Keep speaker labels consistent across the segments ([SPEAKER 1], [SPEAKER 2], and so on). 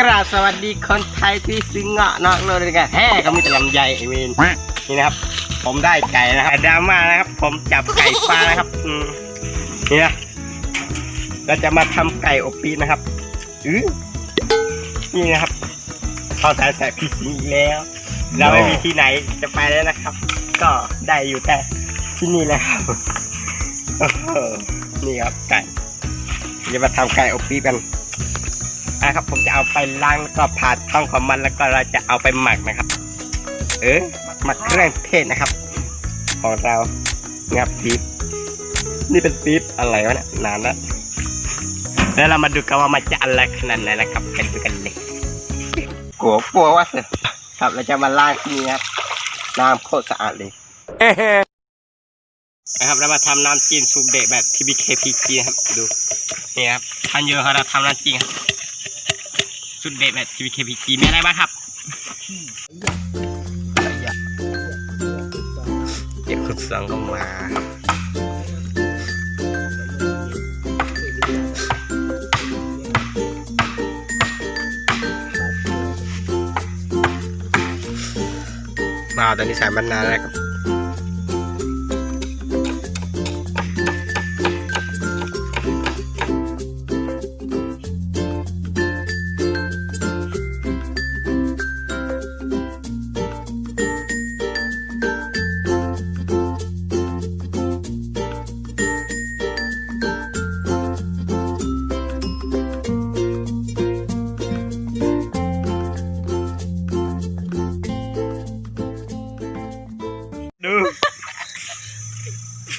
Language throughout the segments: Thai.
[SPEAKER 1] กราบสวัสดีคนไทยที่ซื้อเงาะนอกโลกด้วยกันแฮ่ก็มีแต่ลำไยไอเวนนี่นะครับ ผมได้ไก่นะครับดราม่านะครับ ผมจับไก่ฟ้านะครับอืมนี่นะเราจะมาทำไก่อบปี๊บนะครับอือนี่นะครับข้าวสารใส่พี่สิงอีกแล้ว เราไม่มีที่ไหนจะไปแล้วนะครับ ก็ได้อยู่แต่ที่นี่แหละครับโอ้โหนี่ครับไก่จะมาทำไก่อบปี๊บกัน นะครับ ผมจะเอาไปล้างแล้วก็ผ่าท้องของมันแล้วก็เราจะเอาไปหมักนะครับ เออหมักเครื่องเทศนะครับ ของเรานะครับปี๊บนี่เป็นปี๊บอะไรวะเนี่ยนานแล้วแล้วเรามาดูกันว่ามันจะอะไรขนาดไหนนะครับกันดูกันเลยกลัวกลัวว่าเสือครับเราจะมาล้างที่นี่ครับน้ำโคตรสะอาดเลยนะครับเรามาทำน้ำจีนสูตรเด็ดแบบ TBKPG นะครับดูนี่ครับทันเยอะครับเราทำน้ำจีนครับ สุดเด็ดแบบ TVKPG มีอะไรบ้างครับเก็บคุณสังก็มามาตอนนี้ใส่มันนานแล้วครับ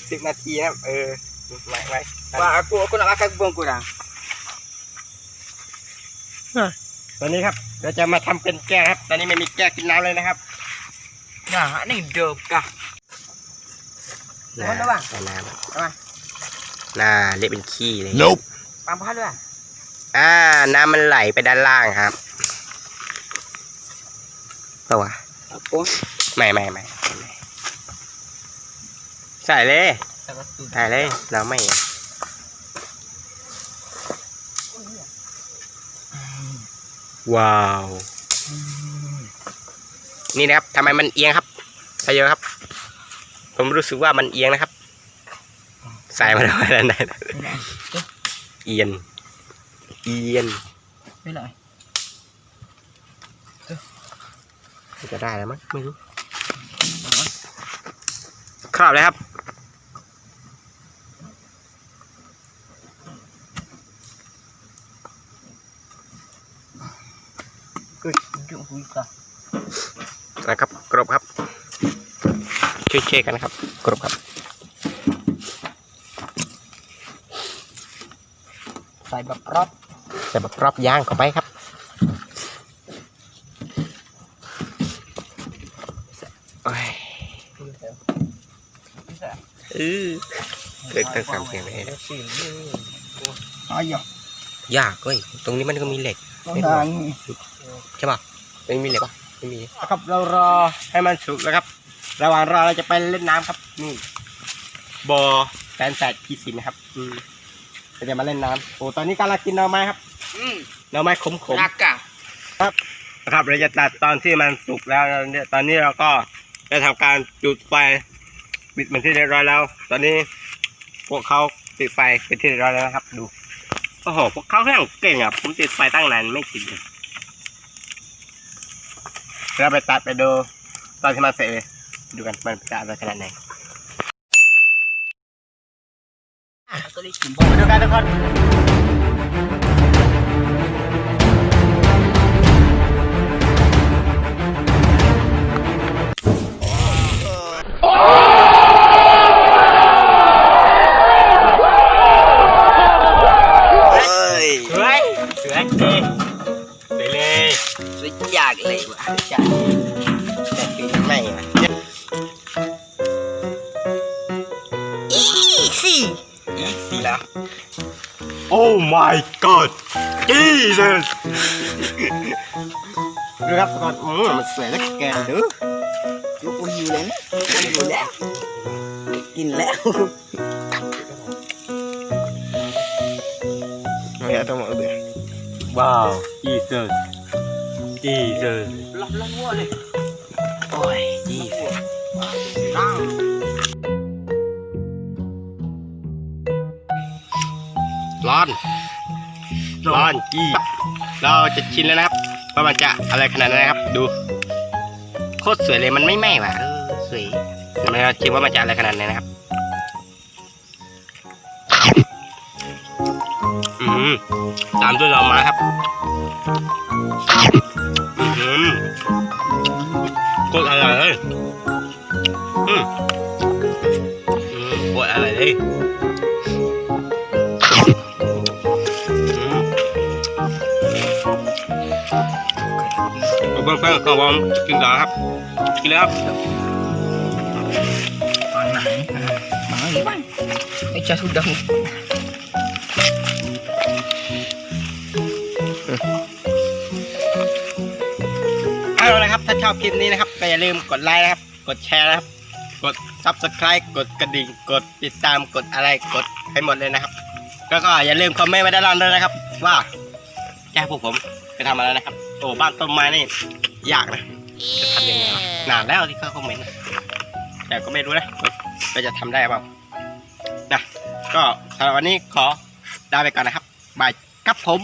[SPEAKER 1] สิบนาทีนะครับ เออไว้ไว้
[SPEAKER 2] Wah, aku aku nak makan kebun kurang.
[SPEAKER 1] ตอนนี้ครับเราจะมาทำเป็นแก้วครับ ตอนนี้ไม่มีแก้วกินน้ำเลยนะครับ
[SPEAKER 2] Nah, ni dop kah?
[SPEAKER 1] น้ำ
[SPEAKER 2] เอาละวะ
[SPEAKER 1] เอาน้
[SPEAKER 2] เอามาำ
[SPEAKER 1] น่าเละเป็นขี้เลย
[SPEAKER 3] Nope.
[SPEAKER 2] Pampas lu ah.
[SPEAKER 1] อ่า น้ำมันไหลไปด้านล่างครับตัวะ
[SPEAKER 2] Apa?
[SPEAKER 1] ไม่ไม่ไม่ไม่ ใส่เลยใส่เลยเราไม่ว้าว นี่นะครับทำไมมันเอียงครับใส่เยอะครับ ผมรู้สึกว่ามันเอียงนะครับ ใส่มาแล้วด้านในเอียน เอียน
[SPEAKER 2] Ni nak.
[SPEAKER 1] จะได้แล้วมั้งไม่รู้ครอบเลยครับ
[SPEAKER 2] Duduk hui kah.
[SPEAKER 1] นะครับกรบครับ ช่วยเช็คกันนะครับ กรบครับ
[SPEAKER 2] Sai bab prop.
[SPEAKER 1] ใส่แบบรอบย่างเข้าไปครับโอ้ย
[SPEAKER 2] Bisa.
[SPEAKER 1] อือเล็กตั้งสามเสียงไปให้นะ
[SPEAKER 2] Ayah.
[SPEAKER 1] ยากเว้ยตรงนี้มันก็มีเหล็ก
[SPEAKER 2] Kau
[SPEAKER 1] Ni
[SPEAKER 2] nangis.
[SPEAKER 1] ใช่ป่ะไม่มีเหล็กป่ะไม่มีครับเรารอให้มันสุกแล้วครับ ระหว่างรอเราจะไปเล่นน้ำครับนี่บอแฟนแฟดพีสินนะครับ อืมเราจะมาเล่นน้ำโอ้ตอนนี้กำลังกินหน่อไม้ครับ
[SPEAKER 2] Hmm.
[SPEAKER 1] หน่อไม้ขมๆ
[SPEAKER 2] Nakak.
[SPEAKER 1] นะครับเราจะตัดตอนที่มันสุกแล้วเนี่ยตอนนี้เราก็ได้ทำการจุดไฟปิดมันที่เรียบร้อยแล้ว ตอนนี้พวกเขาติดไฟเป็นที่เรียบร้อยแล้วนะครับ ดูโอ้โหพวกเขาแข่งเก่งอะผมติดไฟตั้งนานไม่ติดเลย เราไปตัดไปดูตอนที่มันเสร็จเลยดูกันมันจะอะไรขนาดไหน
[SPEAKER 2] Aku ni kimbau.
[SPEAKER 1] ไปดูกันทุกคน
[SPEAKER 2] Oi.
[SPEAKER 1] เฮ้ยเสือจีไปเลย
[SPEAKER 2] Sejak lewat. Sejak.
[SPEAKER 1] แต่ปีนไม่อะ
[SPEAKER 2] Easy. Easy lah.
[SPEAKER 1] Oh my god Jesus ดูครับก่อนอืมมันสวยเหลือเกินดู
[SPEAKER 2] Lu pun you lah ni. You lah. In lah.
[SPEAKER 1] ไม่ต้องมาเบื่อว้าวจี เซอร์จีเซอร์
[SPEAKER 2] ล็อกล็อกวัวเลย
[SPEAKER 1] โอ้ยจีเซอร์
[SPEAKER 2] ตั้ง
[SPEAKER 1] ร้อนร้อนจีเราจะชิมแล้วนะครับว่ามันจะอะไรขนาดนั้นนะครับ ดูโคตรสวยเลยมันไม่ไหม้ว่ะเออสวยเดี๋ยวมาชิมว่ามันจะอะไรขนาดไหนนะครับอืมตามด้วยเรามาครับ เลยอืมเพื่อนเพื่อนๆก็วอมกินต่อครับ กินเลยครับ
[SPEAKER 2] ตอนไหนมาอีกบ้างไอ้จ้าสุดดัง
[SPEAKER 1] เอาละครับ ถ้าชอบคลิปนี้นะครับก็อย่าลืมกดไลค์นะครับ กดแชร์นะครับ กด subscribe กดกระดิ่ง กดติดตามกดอะไรกดให้หมดเลยนะครับ แล้วก็อย่าลืมคอมเมนต์ไว้ด้านล่างด้วยนะครับ ว่าจะให้พวกผมไปทำอะไรนะครับ โอ้บ้านต้นไม้นี่ยากนะจะทำยังไงวะนานแล้วที่เขาคอมเมนต์นะแต่ก็ไม่รู้นะว่าว่าจะทำได้เปล่านะก็สำหรับวันนี้ขอลาไปก่อนนะครับบายครับผม